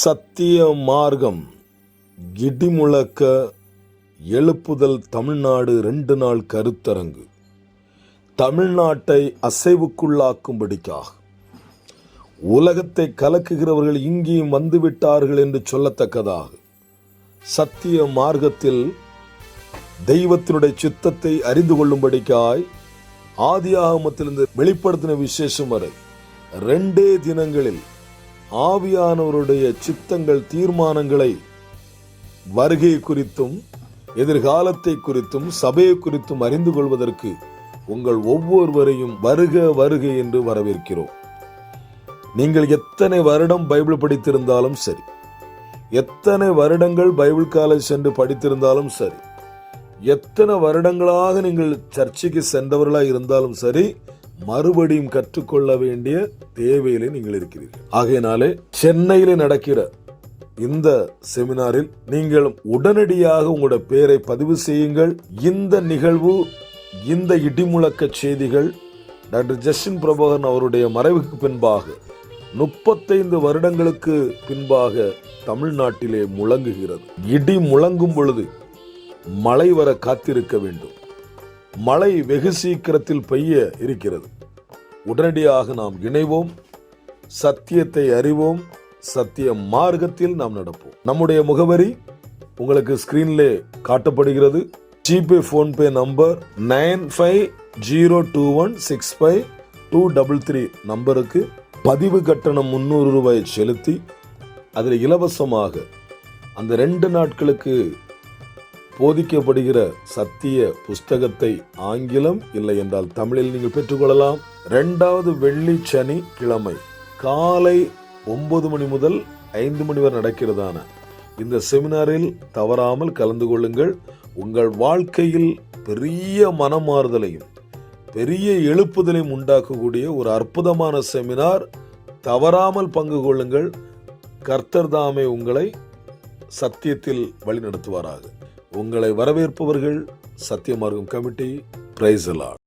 சத்திய மார்க்கம் இடிமுழக்க எழுப்புதல் தமிழ்நாடு ரெண்டு நாள் கருத்தரங்கு. தமிழ்நாட்டை அசைவுக்குள்ளாக்கும்படிக்காக. உலகத்தை கலக்குகிறவர்கள் இங்கேயும் வந்துவிட்டார்கள் என்று சொல்லத்தக்கதாக. சத்திய மார்க்கத்தில் தெய்வத்தினுடைய சித்தத்தை அறிந்து கொள்ளும்படிக்காய் ஆதியாகமத்திலிருந்து வெளிப்படுத்தின விசேஷம் வரை. ரெண்டே தினங்களில் ஆவியானவருடைய சித்தங்கள் தீர்மானங்களை வருகை குறித்தும் எதிர்காலத்தை குறித்தும் சபையை குறித்தும் அறிந்து கொள்வதற்கு உங்கள் ஒவ்வொருவரையும் வருக வருக என்று வரவேற்கிறோம். நீங்கள் எத்தனை வருடம் பைபிள் படித்திருந்தாலும் சரி எத்தனை வருடங்கள் பைபிள் காலேஜ் சென்று படித்திருந்தாலும் சரி எத்தனை வருடங்களாக நீங்கள் சர்ச்சைக்கு சென்றவர்களாக இருந்தாலும் சரி மறுபடியும் கற்றுக்கொள்ள வேண்டிய தேவையிலே நீங்கள் இருக்கிறீர்கள். ஆகையினாலே சென்னையிலே நடக்கிற இந்த செமினாரில் நீங்கள் உடனடியாக உங்களோட பெயரை பதிவு செய்யுங்கள். இந்த நிகழ்வு இந்த இடிமுழக்க செய்திகள் டாக்டர் ஜஸ்டின் பிரபாகரன் அவருடைய மறைவுக்கு பின்பாக முப்பத்தைந்து வருடங்களுக்கு பின்பாக தமிழ்நாட்டிலே முழங்குகிறது. இடி முழங்கும் பொழுது மழை வர காத்திருக்க வேண்டும். மழை வெகு சீக்கிரத்தில் பெய்ய இருக்கிறது. உடனடியாக நாம் இணைவோம். சத்தியத்தை அறிவோம். சத்திய மார்க்கத்தில் நாம் நடப்போம். நம்முடைய முகவரி உங்களுக்கு ஸ்கிரீன்லே காட்டப்படுகிறது. GPay PhonePe number nine five zero two one six five two double three நம்பருக்கு பதிவு கட்டணம் முந்நூறு ரூபாய் செலுத்தி அதில் இலவசமாக அந்த ரெண்டு நாட்களுக்கு போதிக்கப்படுகிற சத்திய புஸ்தகத்தை ஆங்கிலம் இல்லை என்றால் தமிழில் நீங்கள் பெற்றுக்கொள்ளலாம். இரண்டாவது வெள்ளி சனி கிழமை காலை ஒன்பது மணி முதல் ஐந்து மணி வரை நடக்கிறதான இந்த செமினாரில் தவறாமல் கலந்து கொள்ளுங்கள். உங்கள் வாழ்க்கையில் பெரிய மனமாறுதலையும் பெரிய எழுப்புதலையும் உண்டாக்கக்கூடிய ஒரு அற்புதமான செமினார். தவறாமல் பங்கு கொள்ளுங்கள். கர்த்தர் தாமே உங்களை சத்தியத்தில் வழிநடத்துவாராக. உங்களை வரவேற்பவர்கள் சத்தியமார்க்கம் கமிட்டி பிரைஸ்